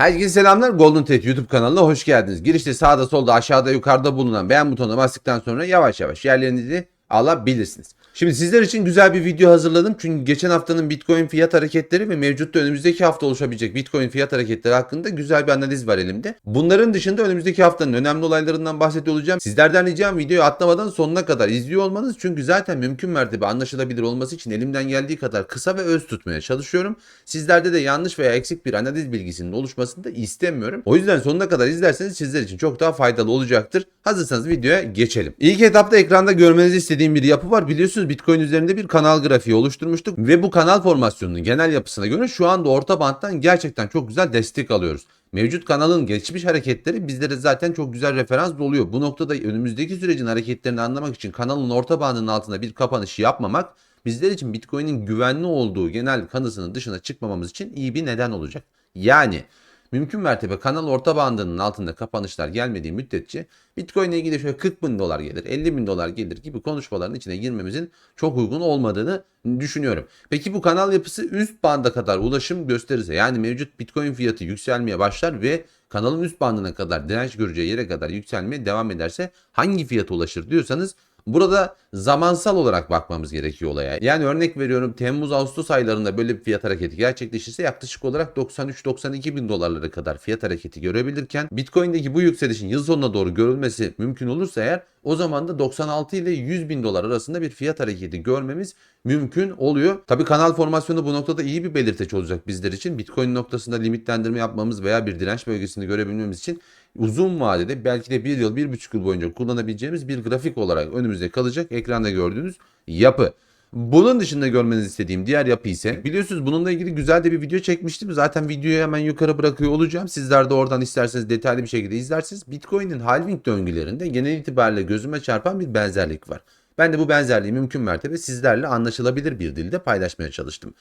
Herkese selamlar. Golden Tate YouTube kanalına hoş geldiniz. Girişte sağda solda aşağıda yukarıda bulunan beğen butonuna bastıktan sonra yavaş yavaş yerlerinizi alabilirsiniz. Şimdi sizler için güzel bir video hazırladım. Çünkü geçen haftanın Bitcoin fiyat hareketleri ve mevcutta önümüzdeki hafta oluşabilecek Bitcoin fiyat hareketleri hakkında güzel bir analiz var elimde. Bunların dışında önümüzdeki haftanın önemli olaylarından bahsediyor olacağım. Sizlerden ricam videoyu atlamadan sonuna kadar izliyor olmanız. Çünkü zaten mümkün mertebe anlaşılabilir olması için elimden geldiği kadar kısa ve öz tutmaya çalışıyorum. Sizlerde de yanlış veya eksik bir analiz bilgisinin oluşmasını da istemiyorum. O yüzden sonuna kadar izlerseniz sizler için çok daha faydalı olacaktır. Hazırsanız videoya geçelim. İlk etapta ekranda görmenizi istediğim bir yapı var. Biliyorsunuz Bitcoin üzerinde bir kanal grafiği oluşturmuştuk ve bu kanal formasyonunun genel yapısına göre şu anda orta banttan gerçekten çok güzel destek alıyoruz. Mevcut kanalın geçmiş hareketleri bizlere zaten çok güzel referans oluyor. Bu noktada önümüzdeki sürecin hareketlerini anlamak için kanalın orta bandının altında bir kapanış yapmamak bizler için Bitcoin'in güvenli olduğu genel kanısının dışına çıkmamamız için iyi bir neden olacak. Yani mümkün mertebe kanal orta bandının altında kapanışlar gelmediği müddetçe Bitcoin ile ilgili şöyle 40 bin dolar gelir, 50 bin dolar gelir gibi konuşmaların içine girmemizin çok uygun olmadığını düşünüyorum. Peki bu kanal yapısı üst banda kadar ulaşım gösterirse yani mevcut Bitcoin fiyatı yükselmeye başlar ve kanalın üst bandına kadar direnç göreceği yere kadar yükselmeye devam ederse hangi fiyata ulaşır diyorsanız Burada zamansal olarak bakmamız gerekiyor olaya. Yani örnek veriyorum Temmuz-Ağustos aylarında böyle bir fiyat hareketi gerçekleşirse yaklaşık olarak 93-92 bin dolarlara kadar fiyat hareketi görebilirken Bitcoin'deki bu yükselişin yıl sonuna doğru görülmesi mümkün olursa eğer o zaman da 96 ile 100 bin dolar arasında bir fiyat hareketi görmemiz mümkün oluyor. Tabi kanal formasyonu bu noktada iyi bir belirteç olacak bizler için. Bitcoin noktasında limitlendirme yapmamız veya bir direnç bölgesini görebilmemiz için uzun vadede belki de bir yıl, bir buçuk yıl boyunca kullanabileceğimiz bir grafik olarak önümüzde kalacak ekranda gördüğünüz yapı. Bunun dışında görmenizi istediğim diğer yapı ise biliyorsunuz bununla ilgili güzel de bir video çekmiştim. Zaten videoyu hemen yukarı bırakıyor olacağım. Sizler de oradan isterseniz detaylı bir şekilde izlersiniz. Bitcoin'in halving döngülerinde genel itibariyle gözüme çarpan bir benzerlik var. Ben de bu benzerliği mümkün mertebe sizlerle anlaşılabilir bir dilde paylaşmaya çalıştım.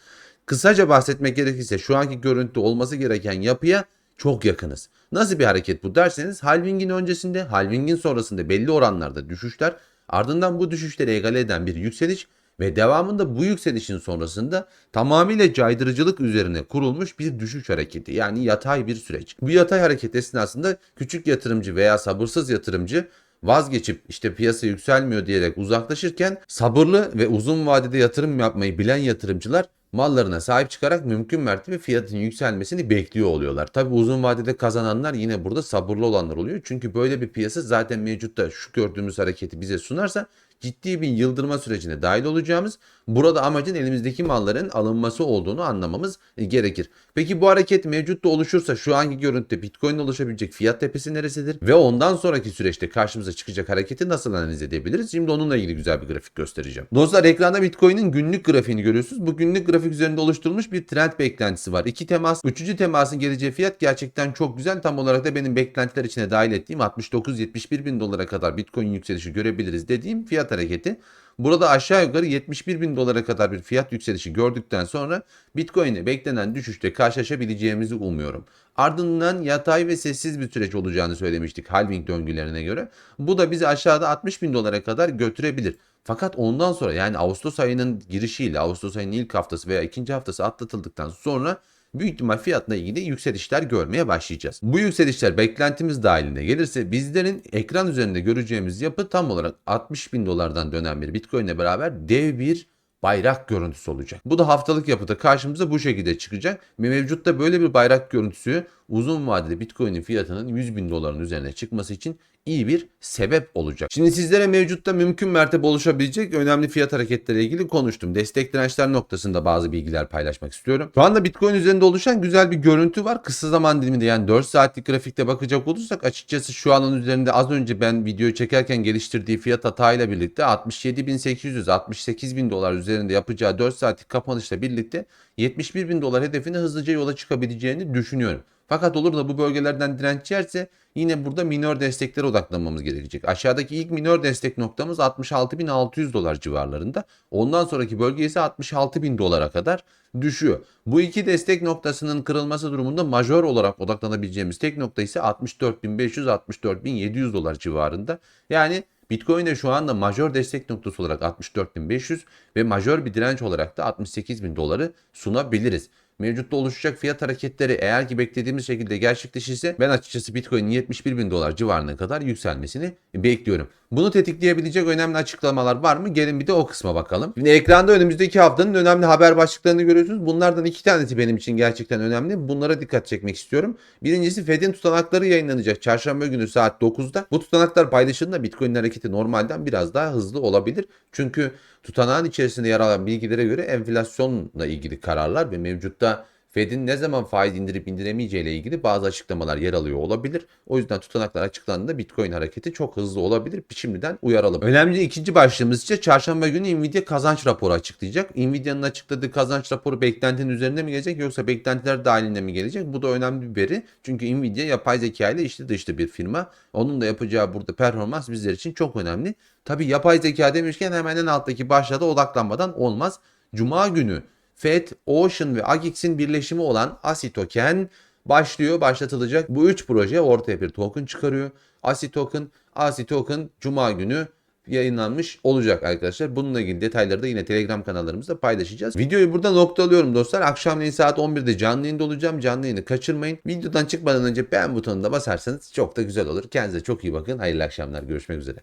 Kısaca bahsetmek gerekirse şu anki görüntü olması gereken yapıya çok yakınız. Nasıl bir hareket bu derseniz halvingin öncesinde, halvingin sonrasında belli oranlarda düşüşler, ardından bu düşüşleri egale eden bir yükseliş ve devamında bu yükselişin sonrasında tamamıyla caydırıcılık üzerine kurulmuş bir düşüş hareketi yani yatay bir süreç. Bu yatay hareket esnasında küçük yatırımcı veya sabırsız yatırımcı vazgeçip işte piyasa yükselmiyor diyerek uzaklaşırken sabırlı ve uzun vadede yatırım yapmayı bilen yatırımcılar mallarına sahip çıkarak mümkün mertebe fiyatın yükselmesini bekliyor oluyorlar. Tabi uzun vadede kazananlar yine burada sabırlı olanlar oluyor. Çünkü böyle bir piyasa zaten mevcutta şu gördüğümüz hareketi bize sunarsa ciddi bir yıldırma sürecine dahil olacağımız, burada amacın elimizdeki malların alınması olduğunu anlamamız gerekir. Peki bu hareket mevcutta oluşursa şu anki görüntüde Bitcoin'de oluşabilecek fiyat tepesi neresidir? Ve ondan sonraki süreçte karşımıza çıkacak hareketi nasıl analiz edebiliriz? Şimdi onunla ilgili güzel bir grafik göstereceğim. Dostlar ekranda Bitcoin'in günlük grafiğini görüyorsunuz. Bu günlük grafik üzerinde oluşturulmuş bir trend beklentisi var. İki temas, üçüncü temasın geleceği fiyat gerçekten çok güzel. Tam olarak da benim beklentiler içine dahil ettiğim 69-71 bin dolara kadar Bitcoin yükselişi görebiliriz dediğim fiyat hareketi. Burada aşağı yukarı 71 bin dolara kadar bir fiyat yükselişi gördükten sonra Bitcoin'e beklenen düşüşte karşılaşabileceğimizi umuyorum. Ardından yatay ve sessiz bir süreç olacağını söylemiştik halving döngülerine göre. Bu da bizi aşağıda 60 bin dolara kadar götürebilir. Fakat ondan sonra yani Ağustos ayının girişiyle Ağustos ayının ilk haftası veya ikinci haftası atlatıldıktan sonra büyük ihtimal fiyatla ilgili yükselişler görmeye başlayacağız. Bu yükselişler beklentimiz dahilinde gelirse bizlerin ekran üzerinde göreceğimiz yapı tam olarak 60 bin dolardan dönen bir Bitcoin ile beraber dev bir bayrak görüntüsü olacak. Bu da haftalık yapıda karşımıza bu şekilde çıkacak. Mevcutta böyle bir bayrak görüntüsü uzun vadede Bitcoin'in fiyatının 100 bin doların üzerine çıkması için iyi bir sebep olacak. Şimdi sizlere mevcutta mümkün mertebe oluşabilecek önemli fiyat hareketleriyle ilgili konuştum. Destek dirençler noktasında bazı bilgiler paylaşmak istiyorum. Şu anda Bitcoin üzerinde oluşan güzel bir görüntü var. Kısa zaman diliminde yani 4 saatlik grafikte bakacak olursak açıkçası şu anın üzerinde az önce ben videoyu çekerken geliştirdiği fiyat hatayla birlikte 67.800 68.000 dolar üzerinde yapacağı 4 saatlik kapanışla birlikte 71.000 dolar hedefine hızlıca yola çıkabileceğini düşünüyorum. Fakat olur da bu bölgelerden direnç yerse yine burada minor desteklere odaklanmamız gerekecek. Aşağıdaki ilk minor destek noktamız 66.600 dolar civarlarında. Ondan sonraki bölge ise 66.000 dolara kadar düşüyor. Bu iki destek noktasının kırılması durumunda majör olarak odaklanabileceğimiz tek nokta ise 64.500-64.700 dolar civarında. Yani Bitcoin'de şu anda majör destek noktası olarak 64.500 ve majör bir direnç olarak da 68.000 doları sunabiliriz. Mevcutta oluşacak fiyat hareketleri eğer ki beklediğimiz şekilde gerçekleşirse ben açıkçası Bitcoin'in 71 bin dolar civarına kadar yükselmesini bekliyorum. Bunu tetikleyebilecek önemli açıklamalar var mı? Gelin bir de o kısma bakalım. Şimdi ekranda önümüzdeki haftanın önemli haber başlıklarını görüyorsunuz. Bunlardan iki tanesi benim için gerçekten önemli. Bunlara dikkat çekmek istiyorum. Birincisi Fed'in tutanakları yayınlanacak çarşamba günü saat 9'da. Bu tutanaklar paylaşıldığında Bitcoin hareketi normalden biraz daha hızlı olabilir. Çünkü tutanağın içerisinde yer alan bilgilere göre enflasyonla ilgili kararlar ve mevcutta Fed'in ne zaman faiz indirip indiremeyeceği ile ilgili bazı açıklamalar yer alıyor olabilir. O yüzden tutanaklar açıklandığında Bitcoin hareketi çok hızlı olabilir. Şimdiden uyaralım. Önemli ikinci başlığımız ise çarşamba günü Nvidia kazanç raporu açıklayacak. Nvidia'nın açıkladığı kazanç raporu beklentinin üzerinde mi gelecek yoksa beklentiler dahilinde mi gelecek? Bu da önemli bir veri. Çünkü Nvidia yapay zeka ile içli dışlı bir firma. Onun da yapacağı burada performans bizler için çok önemli. Tabi yapay zeka demişken hemen en alttaki başlığa da odaklanmadan olmaz. Cuma günü FED, Ocean ve Agix'in birleşimi olan ASI token başlıyor, başlatılacak. Bu üç proje ortaya bir token çıkarıyor. ASI token, ASI token Cuma günü yayınlanmış olacak arkadaşlar. Bununla ilgili detayları da yine Telegram kanallarımızda paylaşacağız. Videoyu burada noktalıyorum dostlar. Akşamleyin saat 11'de canlı yayında olacağım. Canlı yayını kaçırmayın. Videodan çıkmadan önce beğen butonuna basarsanız çok da güzel olur. Kendinize çok iyi bakın. Hayırlı akşamlar. Görüşmek üzere.